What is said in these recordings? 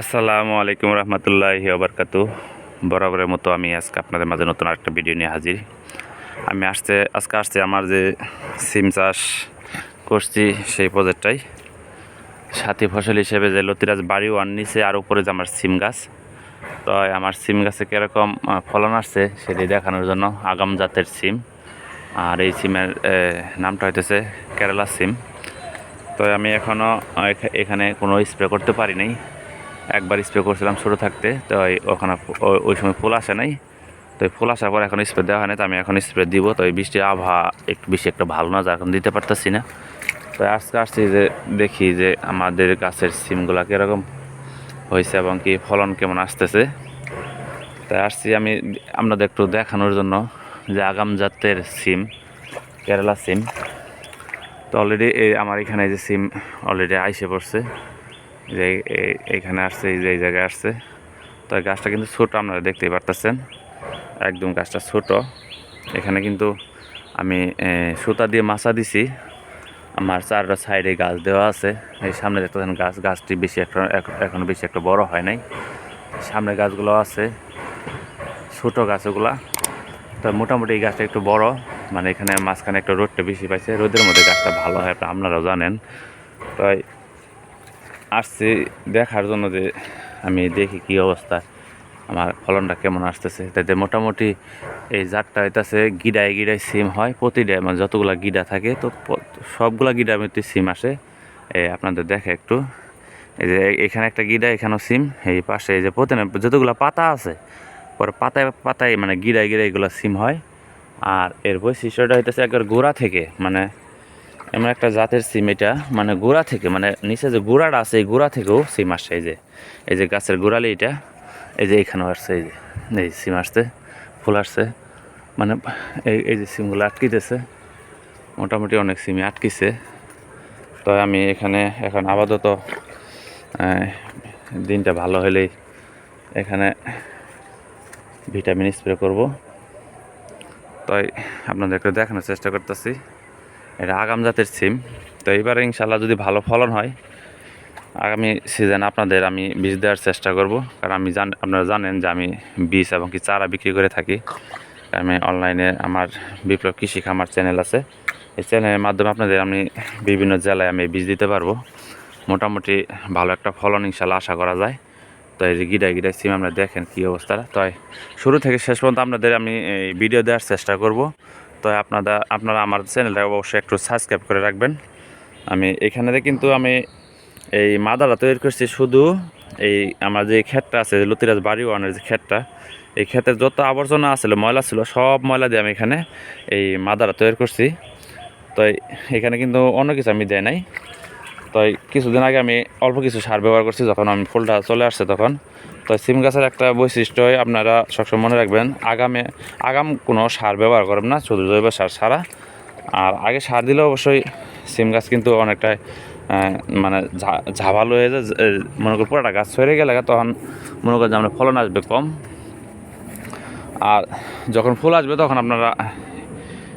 আসসালামু আলাইকুম রহমতুল্লাহি আবরকাতু বরাবরের মতো আমি আজকে আপনাদের মাঝে নতুন একটা ভিডিও নিয়ে হাজির। আমি আসতে, আজকে আসছে আমার যে সিম চাষ করছি সেই প্রজেক্টটাই। সাথী ফসল হিসেবে যে লতিরাজ বাড়ি ওয়ান নিচে আর উপরে যে আমার সিম গাছ। তো আমার সিম গাছে কীরকম ফলন আসছে সেটি দেখানোর জন্য আগাম জাতের সিম। আর এই সিমের নামটা হইতেছে কেরালা সিম। তো আমি এখনও এখানে কোনো স্প্রে করতে পারি নাই। একবার স্প্রে করছিলাম ছোটো থাকতে তো ওখানে ওই- সময় ফুল আসে নাই। তো ফুল আসার পর এখন স্প্রে দেওয়া হয় না তো আমি এখন স্প্রে দিব। তো এই বৃষ্টির আবহাওয়া একটু বেশি একটা ভালো না, যার এখন দিতে পারতেছি না। তো আজকে আসছি যে দেখি যে আমাদের গাছের সিমগুলা কীরকম হয়েছে এবং কি ফলন কেমন আসতেছে। তাই আসছি আমি আপনাদের একটু দেখানোর জন্য যে আগাম জাতের সিম, কেরালা সিম। তো অলরেডি এই আমার এখানে যে সিম অলরেডি আইসে পড়ছে। যে এই- এইখানে আসছে, এই যে এই জায়গায় আসছে। তো গাছটা কিন্তু ছোট, আপনারা দেখতেই পারতেছেন। একদম গাছটা ছোট। এখানে কিন্তু আমি সুতা দিয়ে মাছা দিছি। আমার চারটা সাইডে গাছ দেওয়া আছে। এই সামনে দেখতেছেন গাছ, গাছটি বেশি একটা, এক- এখনও বেশি একটা বড় হয় নাই। সামনে গাছগুলো আছে, ছোট গাছগুলা। তো মোটামুটি এই গাছটা একটু বড়। মানে এখানে মাঝখানে একটা রোদটা বেশি পাইছে। রোদের মধ্যে গাছটা ভালো হয় আপনারাও জানেন। আসছি দেখার জন্য যে আমি দেখি কি অবস্থা, আমার ফলনটা কেমন আসতেছে। তাতে মোটামুটি এই জাতটা হইতাছে গিডায় গিডায় সিম হয়, প্রতিটা মানে যতগুলা গিডা থাকে তো সবগুলা গিডার মধ্যে সিম আসে। এই আপনাদের দেখে একটু। এই যে এখানে একটা গিডা, এখানেও সিম। এই পাশে এই যে প্রতিটা যতগুলা পাতা আছে, পরে পাতায় পাতায় মানে গিরায় গিরায় এগুলো সিম হয়। আর এর বৈশিষ্ট্যটা হইতেছে একবার গোড়া থেকে মানে এমন একটা জাতের সিম এটা মানে গোড়া থেকে মানে নিচে যে গোড়াটা আছে, এই গোড়া থেকেও সিম আসছে, এই যে এই যে গাছের গোড়ালি এটা, এই যে এখানেও আসছে, এই যে, এই সিম আসছে, ফুল আসছে মানে এই এই যে সিমগুলো আটকিতেছে, মোটামুটি অনেক সিমই আটকিছে। তো আমি এখানে এখন আপাতত দিনটা ভালো হলেই এখানে ভিটামিন স্প্রে করব। তাই আপনাদেরকে দেখানোর চেষ্টা করতেছি। এটা আগাম জাতের সিম। তো এবারে ইনশাল্লাহ যদি ভালো ফলন হয়, আগামী সিজন আপনাদের আমি বীজ দেওয়ার চেষ্টা করব। কারণ আমি জান আপনারা জানেন যে আমি বীজ এবং কি চারা বিক্রি করে থাকি। আমি অনলাইনে আমার বিপ্লব কৃষি খামার চ্যানেল আছে। এই চ্যানেলের মাধ্যমে আপনাদের আমি বিভিন্ন জেলায় আমি বীজ দিতে পারব। মোটামুটি ভালো একটা ফলন ইনশাল্লাহ আশা করা যায়। তো এই যে গিডায় গিডায় সিম আমরা দেখেন কী অবস্থা। তাই শুরু থেকে শেষ পর্যন্ত আপনাদের আমি এই ভিডিও দেওয়ার চেষ্টা করব। তো আপনারা আপনারা আমার চ্যানেলটা অবশ্যই একটু সাবস্ক্রাইব করে রাখবেন। আমি এখানে কিন্তু আমি এই মাদারা তৈরি করছি শুধু এই আমার যে ক্ষেতটা আছে লতিরাজ বাড়ি ওয়ানের যে ক্ষেতটা, এই ক্ষেতের যত আবর্জনা আছিল ময়লা ছিল, সব ময়লা দিয়ে আমি এখানে এই মাদারা তৈরি করছি। তো এখানে কিন্তু অন্য কিছু আমি দেয় নাই। তো কিছুদিন আগে আমি অল্প কিছু সার ব্যবহার করছি, যখন আমি ফুলটা চলে আসছে তখন। তো সিম গাছের একটা বৈশিষ্ট্য আপনারা সবসময় মনে রাখবেন, আগামে, আগাম কোনো সার ব্যবহার করবেন না, শুধু জৈব সার ছাড়া। আর আগে সার দিলে অবশ্যই সিম গাছ কিন্তু অনেকটাই মানে ঝা- ঝাবালো হয়ে যায় মনে করি পুরোটা গাছ সরে গেলে তখন মনে করেন যে আমরা ফলন আসবে কম। আর যখন ফুল আসবে তখন আপনারা,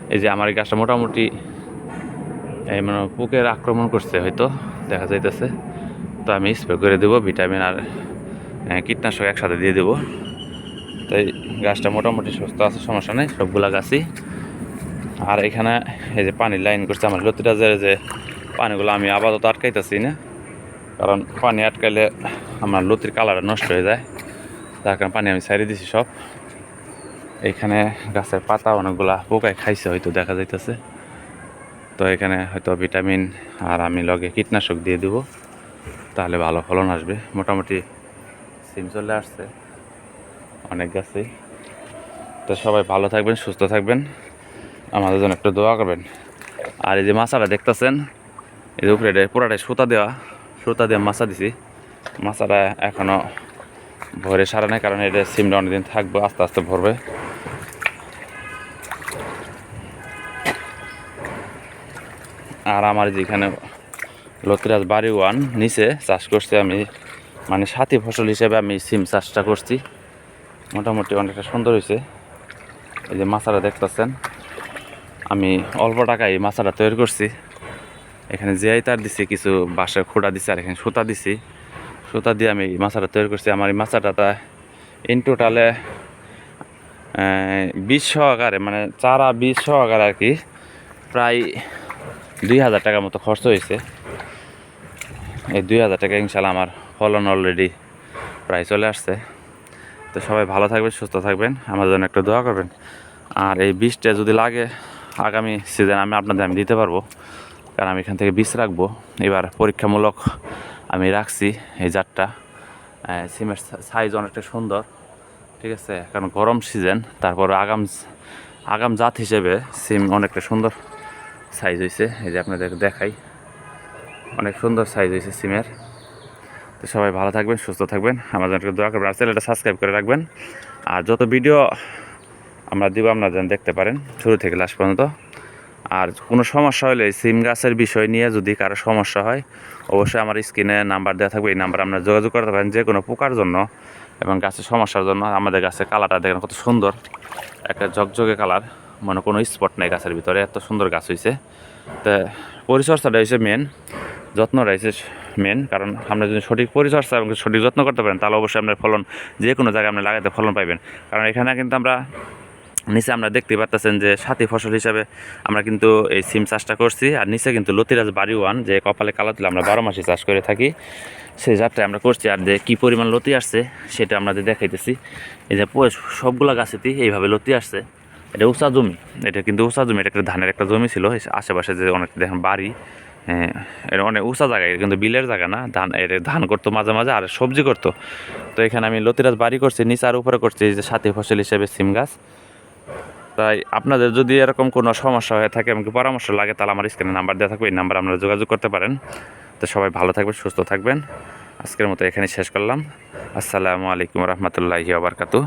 এই যে আমার এই গাছটা মোটামুটি, এই মানে পোকের আক্রমণ করছে হয়তো, দেখা যাইতেছে। তো আমি স্প্রে করে দেবো ভিটামিন আর কীটনাশক একসাথে দিয়ে দেবো। তাই গাছটা মোটামুটি সুস্থ আছে, সমস্যা নেই, সবগুলা গাছই। আর এখানে এই যে পানির লাইন করছে, আমার লতিরাজের যে পানিগুলো আমি আপাতত আটকাইতেছি না, কারণ পানি আটকাইলে আমার লতির কালারটা নষ্ট হয়ে যায়। তার কারণে পানি আমি ছাড়িয়ে দিছি সব। এখানে গাছের পাতা অনেকগুলা পোকায় খাইছে, হয়তো দেখা যাইতেছে। তো এখানে হয়তো ভিটামিন আর আমি লগে কীটনাশক দিয়ে দেবো, তাহলে ভালো ফলন আসবে। মোটামুটি সিম চলে আসছে। অনেক গাছেই তো সবাই ভালো থাকবেন, সুস্থ থাকবেন। আমাদের জন্য একটু দোয়া করবেন। আর এই যে মাছাটা দেখতেছেন, এই যে উপরে পুরাটাই সুতা দেওয়া, সুতা দিয়ে মাছা দিছি। মাছাটা এখনও ভরে সারা নেই, কারণ এটা সিমটা অনেকদিন থাকবে, আস্তে আস্তে ভরবে। আর আমার যেখানে লতিরাজ বাড়ি ওয়ান, নিচে চাষ করছে আমি মানে সাথী ফসল হিসেবে আমি সিম চাষটা করছি। মোটামুটি অনেকটা সুন্দর হয়েছে। এই যে মাছাটা দেখতেছেন, আমি অল্প টাকায় মাছাটা তৈরি করছি। এখানে জিআই তার দিছি, কিছু বাঁশের খোঁড়া দিছি আর এখানে সুতা দিছি। সুতা দিয়ে আমি মাছাটা তৈরি করছি। আমার এই মাছাটা ইন টোটালে বিশ সহকারে মানে চারা বিশ সহকারে আর কি, প্রায় দুই হাজার টাকার মতো খরচ হয়েছে। এই দুই হাজার টাকা ইনশাল্লাহ আমার ফলন অলরেডি প্রায় চলে আসছে। তো সবাই ভালো থাকবেন, সুস্থ থাকবেন। আমার জন্য একটু দোয়া করবেন। আর এই বীজটা যদি লাগে, আগামী সিজন আমি আপনাদের আমি দিতে পারব। কারণ আমি এখান থেকে বীজ রাখব। এবার পরীক্ষামূলক আমি রাখছি এই জাতটা। সিমের সাইজ অনেকটা সুন্দর। ঠিক আছে? কারণ গরম সিজন তারপর আগাম আগাম জাত হিসেবে সিম অনেকটা সুন্দর সাইজ হয়েছে এই যে আপনাদের দেখাই। অনেক সুন্দর সাইজ হয়েছে সিমের। তো সবাই ভালো থাকবেন, সুস্থ থাকবেন। একটু দোয়া করবেন আর চ্যানেলটা সাবস্ক্রাইব করে রাখবেন। আর যত ভিডিও আমরা দিব, আপনারা যেন দেখতে পারেন, শুরু থেকে লাস্ট পর্যন্ত। আর কোনো সমস্যা হলে সিম গাছের বিষয় নিয়ে যদি কারও সমস্যা হয়, অবশ্যই আমার স্ক্রিনে নাম্বার দেওয়া থাকবে। এই নাম্বার আপনারা যোগাযোগ করতে পারেন যে কোনো পোকার জন্য এবং গাছের সমস্যার জন্য। আমাদের গাছের কালারটা দেখেন কত সুন্দর, একটা ঝকঝকে কালার। মানে কোনো স্পট নেই গাছের ভিতরে, এত সুন্দর গাছ হয়েছে তো পরিচর্যাটা হয়েছে মেন যত্নটা হয়েছে মেন কারণ আমরা যদি সঠিক পরিচর্যা এবং সঠিক যত্ন করতে পারেন, তাহলে অবশ্যই আপনার ফলন যে কোনো জায়গায় আপনি লাগাতে ফলন পাইবেন। কারণ এখানে কিন্তু আমরা নিচে আমরা দেখতে পারতেছেন যে সাথী ফসল হিসাবে আমরা কিন্তু এই সিম চাষটা করছি, আর নিচে কিন্তু লতিরাজ বাড়ি ওয়ান, যে কপালে কালো তুলে আমরা বারো মাসে চাষ করে থাকি, সেই জাতটা আমরা করছি। আর যে কী পরিমাণ লতি আসছে, সেটা আপনাদের দেখাইতেছি, এই যে সবগুলা গাছেতেই এইভাবে লতি আসছে। এটা উঁচা জমি, এটা কিন্তু উঁচা জমি, এটা একটা ধানের একটা জমি ছিল আশেপাশে যে অনেক দেখেন বাড়ি এটা অনেক উঁচা জায়গায় কিন্তু বিলের জায়গা না, ধান এটা ধান করতো মাঝে মাঝে আর সবজি করতো। তো এখানে আমি লতিরাজ বাড়ি করছি, নিচে আর উপরে করছি যে সাথী ফসল হিসেবে সিম গাছ। তাই আপনাদের যদি এরকম কোনো সমস্যা হয়ে থাকে, আমাকে পরামর্শ লাগে, তাহলে আমার স্ক্রিনে নাম্বার দেওয়া থাকবে, এই নাম্বার আপনারা যোগাযোগ করতে পারেন। তো সবাই ভালো থাকবেন, সুস্থ থাকবেন। আজকের মতো এখানে শেষ করলাম। আসসালামু আলাইকুম রহমতুল্লাহি আবরকাতু